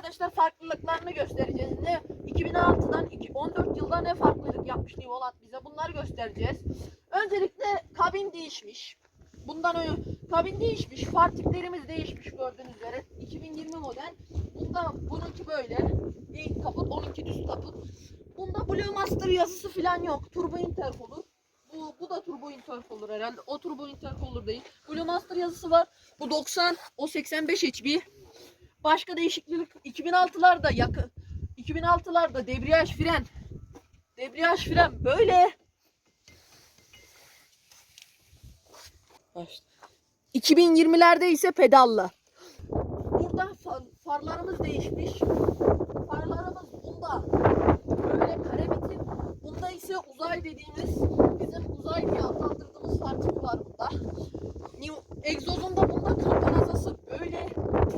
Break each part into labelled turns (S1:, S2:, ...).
S1: arkadaşlar farklılıklarını göstereceğiz. Ne 2006'dan 2 14 yılda ne farklılık yapmış Nivolat bize bunları göstereceğiz. Öncelikle kabin değişmiş. Bundan önce kabin değişmiş. Far değişmiş gördüğünüz üzere. 2020 model. Bunda bununki böyle. Eğik kaput, onunki düz kaput. Bunda Blue Master yazısı falan yok. Turbo intercooler. Bu, bu da turbo intercooler herhalde. O turbo intercooler değil. Blue Master yazısı var. Bu 90, o 85 HP. Başka değişiklik 2006'larda yakın. 2006'larda debriyaj fren. Debriyaj fren böyle. 2020'lerde ise pedallı. Burada fa- farlarımız değişmiş. Farlarımız bunda böyle kare bitim. Bunda ise uzay dediğimiz bizim uzay diye adlandırdığımız far tipi var bunda. New egzozunda bunda kampanazası böyle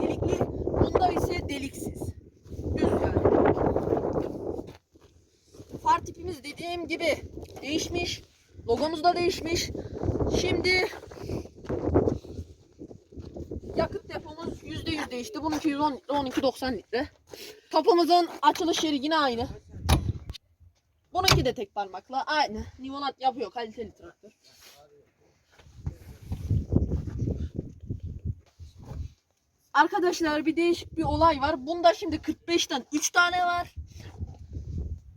S1: delikli. Bunda ise deliksiz. Düz yani. Far dediğim gibi değişmiş. Logomuz da değişmiş. Şimdi yakıt depomuz %100 değişti. Bununki 110 litre, 12.90 litre. Kapımızın açılış yeri yine aynı. Bununki de tek parmakla aynı. Nivolat yapıyor kaliteli traktör. Arkadaşlar bir değişik bir olay var. Bunda şimdi 45'ten 3 tane var.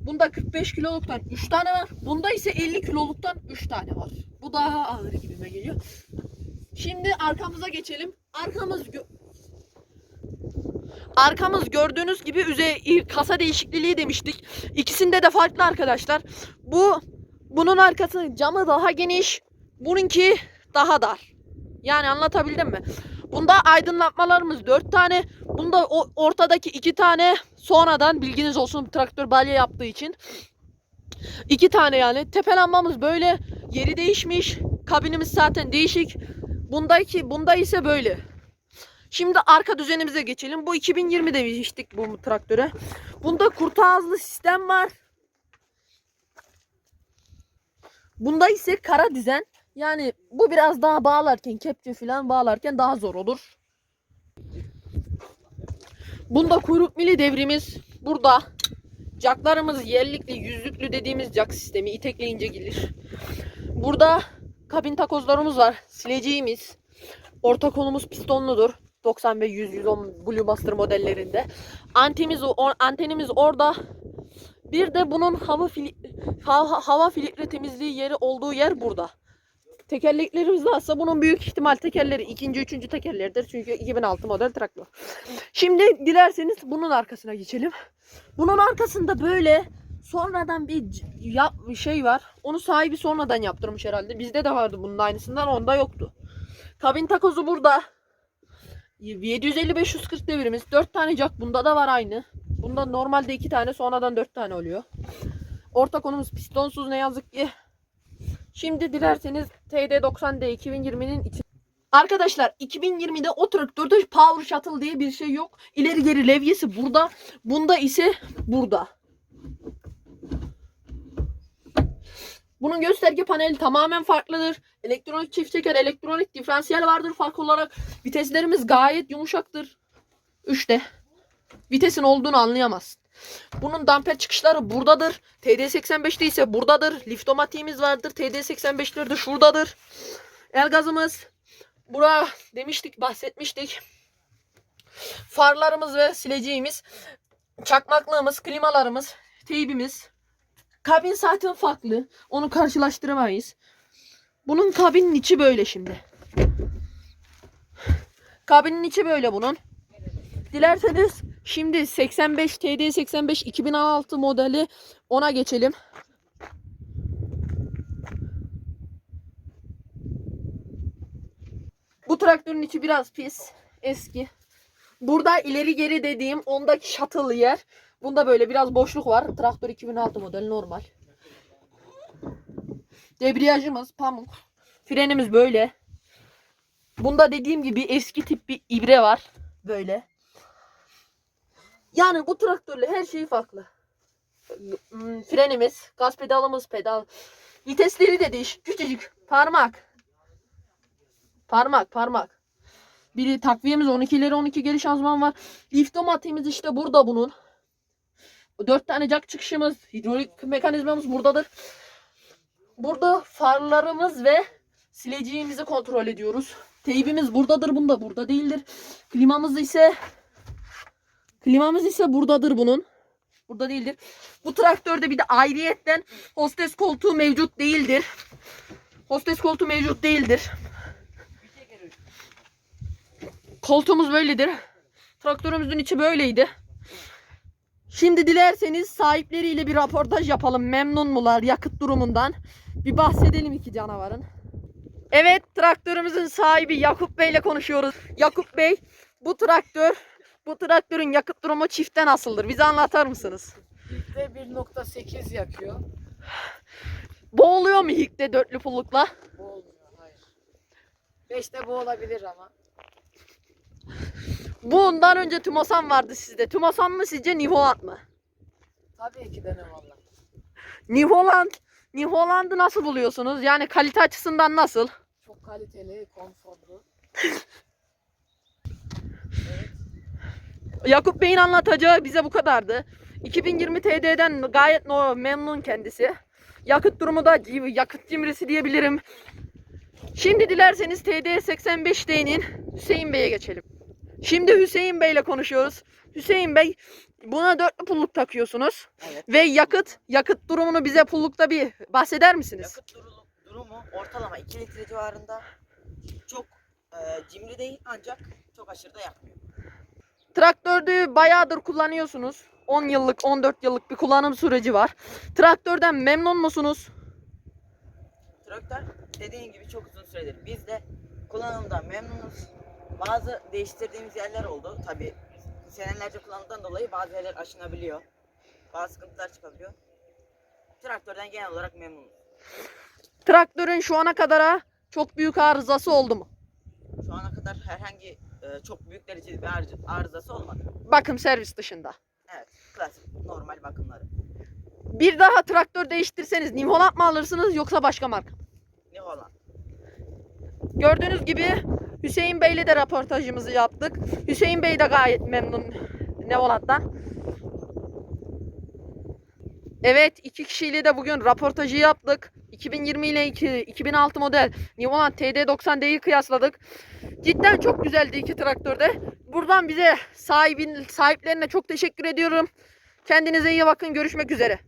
S1: Bunda 45 kiloluktan 3 tane var. Bunda ise 50 kiloluktan 3 tane var. Bu daha ağır gibime geliyor. Şimdi arkamıza geçelim. Arkamız Arkamız gördüğünüz gibi üze kasa değişikliği demiştik. İkisinde de farklı arkadaşlar. Bu bunun arkasının camı daha geniş. Bununki daha dar. Yani anlatabildim mi? Bunda aydınlatmalarımız 4 tane. Bunda o ortadaki 2 tane sonradan bilginiz olsun traktör balya yaptığı için. 2 tane yani. Tepe lambamız böyle. Yeri değişmiş. Kabinimiz zaten değişik. Bundaki bunda ise böyle. Şimdi arka düzenimize geçelim. Bu 2020 demiştik bu traktöre. Bunda kurt ağızlı sistem var. Bunda ise kara düzen. Yani bu biraz daha bağlarken kepçe falan bağlarken daha zor olur. Bunda kuyruk mili devrimiz burada. Caklarımız yerlikli yüzlüklü dediğimiz cak sistemi itekleyince gelir. Burada kabin takozlarımız var. Sileceğimiz. Orta kolumuz pistonludur. 90 ve 100 110 Blue Master modellerinde. Antimiz o- antenimiz orada. Bir de bunun hava fili, ha- hava filtre temizliği yeri olduğu yer burada. Tekerleklerimiz varsa bunun büyük ihtimal tekerleri ikinci, üçüncü tekerleridir. Çünkü 2006 model traktör. Şimdi dilerseniz bunun arkasına geçelim. Bunun arkasında böyle sonradan bir yap şey var. Onu sahibi sonradan yaptırmış herhalde. Bizde de vardı bunun aynısından onda yoktu. Kabin takozu burada. 750-540 devirimiz. 4 tane jack bunda da var aynı. Bunda normalde 2 tane sonradan 4 tane oluyor. Orta konumuz pistonsuz ne yazık ki. Şimdi dilerseniz TD90D 2020'nin içi. Arkadaşlar 2020'de o traktörde Power Shuttle diye bir şey yok. İleri geri levyesi burada. Bunda ise burada. Bunun gösterge paneli tamamen farklıdır. Elektronik çift çeker, elektronik diferansiyel vardır fark olarak. Viteslerimiz gayet yumuşaktır. 3'te. Vitesin olduğunu anlayamazsın. Bunun damper çıkışları buradadır. TD85'te ise buradadır. Liftomatiğimiz vardır. TD85'leri de şuradadır. El gazımız bura demiştik, bahsetmiştik. Farlarımız ve sileceğimiz, çakmaklığımız, klimalarımız, teybimiz. Kabin zaten farklı. Onu karşılaştıramayız. Bunun kabinin içi böyle şimdi. Kabinin içi böyle bunun. Dilerseniz şimdi 85 TD 85 2006 modeli ona geçelim. Bu traktörün içi biraz pis, eski. Burada ileri geri dediğim ondaki shuttle yer. Bunda böyle biraz boşluk var. Traktör 2006 model normal. Debriyajımız pamuk. Frenimiz böyle. Bunda dediğim gibi eski tip bir ibre var. Böyle. Yani bu traktörle her şey farklı. Hmm, Frenimiz, gaz pedalımız, pedal. Vitesleri de değişik. Küçücük. Parmak. Parmak, parmak. Biri takviyemiz 12 ileri 12 geri şanzıman var. Liftomatiğimiz işte burada bunun. 4 tane jack çıkışımız, hidrolik mekanizmamız buradadır. Burada farlarımız ve sileceğimizi kontrol ediyoruz. Teybimiz buradadır, bunda burada değildir. Klimamız ise klimamız ise buradadır bunun. Burada değildir. Bu traktörde bir de ayrıyetten hostes koltuğu mevcut değildir. Hostes koltuğu mevcut değildir. Koltuğumuz böyledir. Traktörümüzün içi böyleydi. Şimdi dilerseniz sahipleriyle bir röportaj yapalım. Memnun mular yakıt durumundan? Bir bahsedelim iki canavarın. Evet traktörümüzün sahibi Yakup Bey ile konuşuyoruz. Yakup Bey bu traktör bu traktörün yakıt durumu çifte nasıldır? Bize anlatar mısınız?
S2: İlkte 1.8 yakıyor.
S1: Boğuluyor mu Hik'te dörtlü pullukla?
S2: Boğulmuyor. Hayır. 5'te boğulabilir ama.
S1: Bundan önce Tumasan vardı sizde. Tumasan mı sizce New Holland mı?
S2: Tabii ki de
S1: Holland, New Holland'ı nasıl buluyorsunuz? Yani kalite açısından nasıl?
S2: Çok kaliteli, konforlu.
S1: Yakup Bey'in anlatacağı bize bu kadardı. 2020 TD'den gayet no, memnun kendisi. Yakıt durumu da yakıt cimrisi diyebilirim. Şimdi dilerseniz TD 85D'nin Hüseyin Bey'e geçelim. Şimdi Hüseyin Bey ile konuşuyoruz. Hüseyin Bey buna dörtlü pulluk takıyorsunuz.
S3: Evet.
S1: Ve yakıt yakıt durumunu bize pullukta bir bahseder misiniz?
S3: Yakıt durumu, durumu ortalama 2 litre civarında. Çok e, cimri değil ancak çok aşırı da yakmıyor.
S1: Traktörde bayağıdır kullanıyorsunuz. 10 yıllık, 14 yıllık bir kullanım süreci var. Traktörden memnun musunuz?
S3: Traktör dediğin gibi çok uzun süredir. Biz de kullanımdan memnunuz. Bazı değiştirdiğimiz yerler oldu. Tabi senelerce kullanımdan dolayı bazı yerler aşınabiliyor. Bazı sıkıntılar çıkabiliyor. Traktörden genel olarak memnunuz.
S1: Traktörün şu ana kadar çok büyük arızası oldu mu?
S3: Şu ana kadar herhangi e, çok büyük derecede bir arıza- arızası olmadı.
S1: Bakım servis dışında.
S3: Evet, klasik normal bakımları.
S1: Bir daha traktör değiştirseniz New Holland mı alırsınız yoksa başka marka? mı?
S3: Ne olan?
S1: Gördüğünüz gibi Hüseyin Bey'le de röportajımızı yaptık. Hüseyin Bey de gayet memnun New Holland'dan. Evet iki kişiyle de bugün röportajı yaptık. 2020 ile iki- 2006 model New Holland TD90D'yi kıyasladık. Cidden çok güzeldi iki traktörde. Buradan bize sahibin, sahiplerine çok teşekkür ediyorum. Kendinize iyi bakın. Görüşmek üzere.